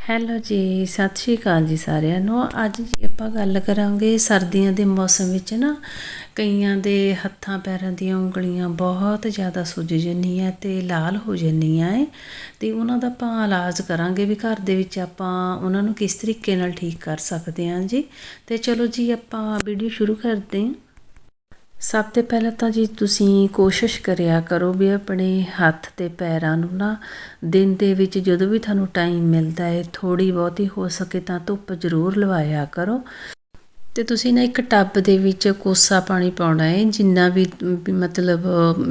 Hello ਜੀ, ਸਤਿ ਸ਼੍ਰੀ ਅਕਾਲ ਜੀ ਸਾਰਿਆਂ ਨੂੰ। ਅੱਜ ਜੀ ਆਪਾਂ ਗੱਲ ਕਰਾਂਗੇ ਸਰਦੀਆਂ ਦੇ ਮੌਸਮ ਵਿੱਚ ਨਾ, ਕਈਆਂ ਦੇ ਹੱਥਾਂ ਪੈਰਾਂ ਦੀਆਂ ਉਂਗਲੀਆਂ ਬਹੁਤ ਜ਼ਿਆਦਾ ਸੁੱਜ ਜਾਂਦੀਆਂ ਤੇ ਲਾਲ ਹੋ ਜਾਂਦੀਆਂ ਏ ਤੇ ਉਹਨਾਂ ਦਾ ਆਪਾਂ ਇਲਾਜ ਕਰਾਂਗੇ ਵੀ ਘਰ ਦੇ ਵਿੱਚ ਆਪਾਂ ਉਹਨਾਂ ਨੂੰ ਕਿਸ ਤਰੀਕੇ ਨਾਲ ਠੀਕ ਕਰ ਸਕਦੇ ਹਾਂ ਜੀ। ਤੇ ਚਲੋ ਜੀ ਆਪਾਂ ਵੀਡੀਓ ਸ਼ੁਰੂ ਕਰਦੇ ਹਾਂ ਸਭ ਤੋਂ ਪਹਿਲਾਂ ਤਾਂ ਜੀ ਤੁਸੀਂ ਕੋਸ਼ਿਸ਼ ਕਰਿਆ ਕਰੋ ਵੀ ਆਪਣੇ ਹੱਥ ਤੇ ਪੈਰਾਂ ਨੂੰ ਨਾ ਦਿਨ ਦੇ ਵਿੱਚ ਜਦੋਂ ਵੀ ਤੁਹਾਨੂੰ ਟਾਈਮ ਮਿਲਦਾ ਹੈ, ਥੋੜ੍ਹੀ ਬਹੁਤੀ ਹੋ ਸਕੇ ਤਾਂ ਧੁੱਪ ਜ਼ਰੂਰ ਲਵਾਇਆ ਕਰੋ। ਅਤੇ ਤੁਸੀਂ ਨਾ ਇੱਕ ਟੱਬ ਦੇ ਵਿੱਚ ਕੋਸਾ ਪਾਣੀ ਪਾਉਣਾ ਹੈ ਜਿੰਨਾ ਵੀ ਵੀ ਮਤਲਬ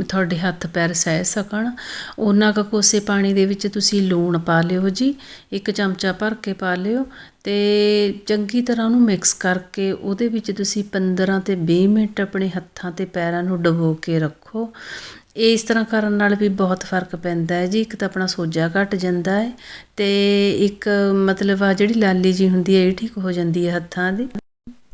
ਤੁਹਾਡੇ ਹੱਥ ਪੈਰ ਸਹਿ ਸਕਣ ਉਹਨਾਂ ਕੁ ਕੋਸੇ ਪਾਣੀ ਦੇ ਵਿੱਚ ਤੁਸੀਂ ਲੂਣ ਪਾ ਲਿਓ ਜੀ, ਇੱਕ ਚਮਚਾ ਭਰ ਕੇ ਪਾ ਲਿਓ ਅਤੇ ਚੰਗੀ ਤਰ੍ਹਾਂ ਉਹਨੂੰ ਮਿਕਸ ਕਰਕੇ ਉਹਦੇ ਵਿੱਚ ਤੁਸੀਂ 15 ਤੇ 20 ਮਿੰਟ ਆਪਣੇ ਹੱਥਾਂ ਤੇ ਪੈਰਾਂ ਨੂੰ ਡਬੋ ਕੇ ਰੱਖੋ। ਇਸ ਤਰ੍ਹਾਂ ਕਰਨ ਨਾਲ ਵੀ ਬਹੁਤ ਫ਼ਰਕ ਪੈਂਦਾ ਹੈ ਜੀ, ਇੱਕ ਤਾਂ ਆਪਣਾ ਸੋਜਾ ਘਟ ਜਾਂਦਾ ਹੈ ਤੇ ਇੱਕ ਮਤਲਬ ਆ ਜਿਹੜੀ ਲਾਲੀ ਜੀ ਹੁੰਦੀ ਹੈ, ਇਹ ਠੀਕ ਹੋ ਜਾਂਦੀ ਹੈ ਹੱਥਾਂ ਦੀ।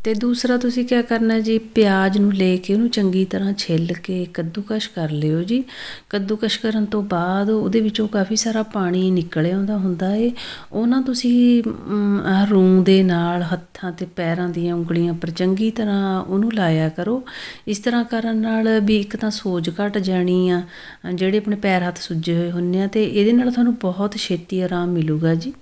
ਤੇ ਦੂਸਰਾ ਤੁਸੀਂ ਕੀ ਕਰਨਾ ਜੀ? ਪਿਆਜ਼ ਨੂੰ ਲੈ ਕੇ ਉਹਨੂੰ ਚੰਗੀ ਤਰ੍ਹਾਂ ਛਿੱਲ ਕੇ ਕੱਦੂਕਸ਼ ਕਰ ਲਿਓ ਜੀ। ਕੱਦੂਕਸ਼ ਕਰਨ ਤੋਂ ਬਾਅਦ ਉਹਦੇ ਵਿੱਚੋਂ ਕਾਫੀ ਸਾਰਾ ਪਾਣੀ ਨਿਕਲ ਆਉਂਦਾ ਹੁੰਦਾ ਏ। ਉਹ ਨਾ ਤੁਸੀਂ ਰੂੰ ਦੇ ਨਾਲ ਹੱਥਾਂ ਤੇ ਪੈਰਾਂ ਦੀਆਂ ਉਂਗਲੀਆਂ ਪਰ ਚੰਗੀ ਤਰ੍ਹਾਂ ਉਹਨੂੰ ਲਾਇਆ ਕਰੋ। ਇਸ ਤਰ੍ਹਾਂ ਕਰਨ ਨਾਲ ਵੀ ਇੱਕ ਤਾਂ ਸੋਜ ਘਟ ਜਾਣੀ ਆ, ਜਿਹੜੇ ਆਪਣੇ ਪੈਰ ਹੱਥ ਸੁੱਜੇ ਹੋਏ ਹੁੰਨੇ ਆ ਤੇ ਇਹਦੇ ਨਾਲ ਤੁਹਾਨੂੰ ਬਹੁਤ ਛੇਤੀ ਆਰਾਮ ਮਿਲੂਗਾ ਜੀ।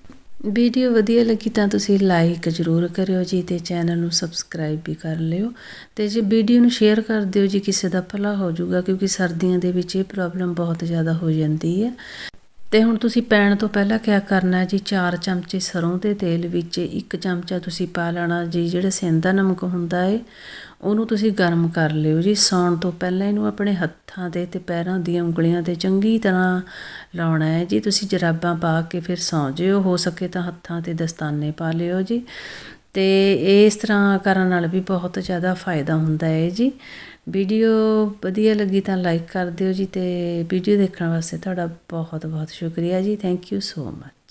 ਵੀਡੀਓ ਵਧੀਆ ਲੱਗੀ ਤਾਂ ਤੁਸੀਂ ਲਾਈਕ ਜ਼ਰੂਰ ਕਰਿਓ ਜੀ ਤੇ ਚੈਨਲ ਨੂੰ ਸਬਸਕ੍ਰਾਈਬ ਵੀ ਕਰ ਲਿਓ ਤੇ ਜੇ ਵੀਡੀਓ ਨੂੰ ਸ਼ੇਅਰ ਕਰ ਦਿਓ ਜੀ, ਕਿਸੇ ਦਾ ਭਲਾ ਹੋ ਜਾਊਗਾ ਕਿਉਂਕਿ ਸਰਦੀਆਂ ਦੇ ਵਿੱਚ ਇਹ ਪ੍ਰੋਬਲਮ ਬਹੁਤ ਜ਼ਿਆਦਾ ਹੋ ਜਾਂਦੀ ਹੈ। ਤੇ ਹੁਣ ਤੁਸੀਂ ਪੈਣ ਤੋਂ ਪਹਿਲਾਂ ਕੀ ਕਰਨਾ ਹੈ ਜੀ? 4 ਚਮਚੇ ਸਰੋਂ ਦੇ ਤੇਲ ਵਿੱਚ ਇੱਕ ਚਮਚਾ ਤੁਸੀਂ ਪਾ ਲੈਣਾ ਜੀ, ਜਿਹੜਾ ਸਿੰਦਾ ਨਮਕ ਹੁੰਦਾ ਏ, ਉਹਨੂੰ ਤੁਸੀਂ ਗਰਮ ਕਰ ਲਿਓ ਜੀ। ਸੌਣ ਤੋਂ ਪਹਿਲਾਂ ਇਹਨੂੰ ਆਪਣੇ ਹੱਥਾਂ ਦੇ ਤੇ ਪੈਰਾਂ ਦੀਆਂ ਉਂਗਲੀਆਂ ਤੇ ਚੰਗੀ ਤਰ੍ਹਾਂ ਲਾਉਣਾ ਹੈ ਜੀ। ਤੁਸੀਂ ਜਰਾਬਾਂ ਪਾ ਕੇ ਫਿਰ ਸੌਂ ਜਿਓ, ਹੋ ਸਕੇ ਤਾਂ ਹੱਥਾਂ ਤੇ ਦਸਤਾਨੇ ਪਾ ਲਿਓ ਜੀ। ਤੇ ਇਸ ਤਰ੍ਹਾਂ ਕਰਨ ਨਾਲ ਵੀ ਬਹੁਤ ਜ਼ਿਆਦਾ ਫਾਇਦਾ ਹੁੰਦਾ ਹੈ ਜੀ। ਵੀਡੀਓ ਵਧੀਆ ਲੱਗੀ ਤਾਂ ਲਾਈਕ ਕਰ ਦਿਓ ਜੀ ਤੇ ਵੀਡੀਓ ਦੇਖਣ ਵਾਸਤੇ ਤੁਹਾਡਾ ਬਹੁਤ ਬਹੁਤ ਸ਼ੁਕਰੀਆ ਜੀ। Thank you so much